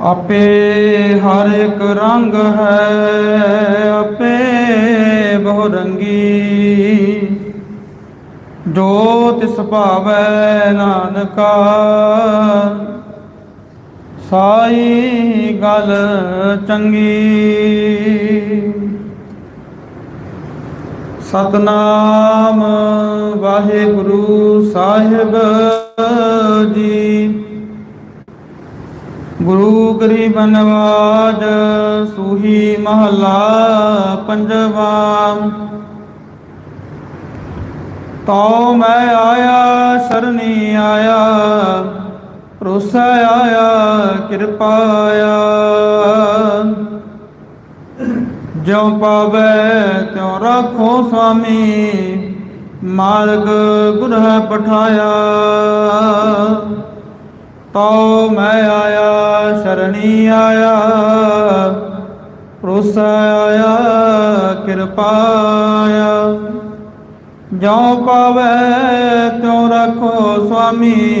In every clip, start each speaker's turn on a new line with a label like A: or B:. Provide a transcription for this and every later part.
A: ਆਪੇ ਹਰ ਇੱਕ ਰੰਗ ਹੈ, ਆਪੇ ਬਹੁ ਰੰਗੀ ਜੋ ਤਿਸ ਭਾਵੈ ਨਾਨਕਾ, ਸਾਈ ਗੱਲ ਚੰਗੀ। ਸਤਨਾਮ ਵਾਹਿਗੁਰੂ ਸਾਹਿਬ। ਗੁਰੂ ਗਰੀਬ ਨਵਾਜ ਸੂਹੀ ਮਹਲਾ ਪੰਜਵਾ। ਤਉ ਮੈਂ ਆਇਆ, ਸਰਨੀ ਆਇਆ, ਰੋਸਾ ਆਇਆ, ਕਿਰਪਾ ਆਇਆ। ਜਿਉ ਪਾਵੇ, ਤਿਉ ਰੱਖੋ ਸੁਆਮੀ ਮਾਰਗ ਗੁਰ ਹੈ ਪਠਾਇਆ। ਤਉ ਮੈਂ ਆਇਆ, ਸ਼ਰਣੀ ਆਇਆ। ਪ੍ਰੋਸਾ ਆਇਆ ਕਿਰਪਾਇਆ ਆਇਆ। ਜਿਉ ਪਾਵੇ, ਤਿਉ ਰੱਖੋ ਸੁਆਮੀ।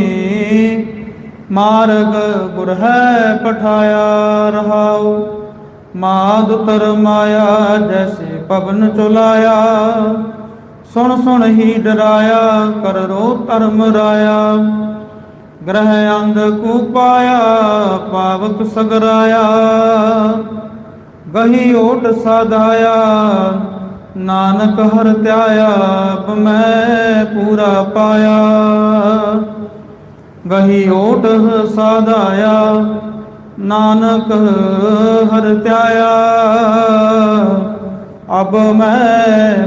A: ਮਾਰਗ ਗੁਰ ਹੈ ਪਠਾਇਆ ਰਹਾਉ। ਮਾਦ ਤਰ ਮਾਇਆ, ਜੈਸੇ ਪਵਨ ਚੁਲਾਇਆ। ਸੁਣ ਸੁਣ ਹੀ ਡਰਾਇਆ, ਕਰ ਰੋ ਧਰਮ ਰਾਇਆ। ਗ੍ਰਹਿ ਅੰਧ ਕੂ ਪਾਇਆ, ਪਾਵਕ ਸਗਰਾਇਆ। ਗਹੀ ਓਟ ਸਾਧਾਇਆ, ਨਾਨਕ ਹਰ ਧਿਆਇਆ ਅਬ ਮੈਂ ਪੂਰਾ ਪਾਇਆ। ਗਹੀ ਓਟ ਸਾਧਾਇਆ, ਨਾਨਕ ਹਰ ਧਿਆਇਆ। ਅਬ ਮੈਂ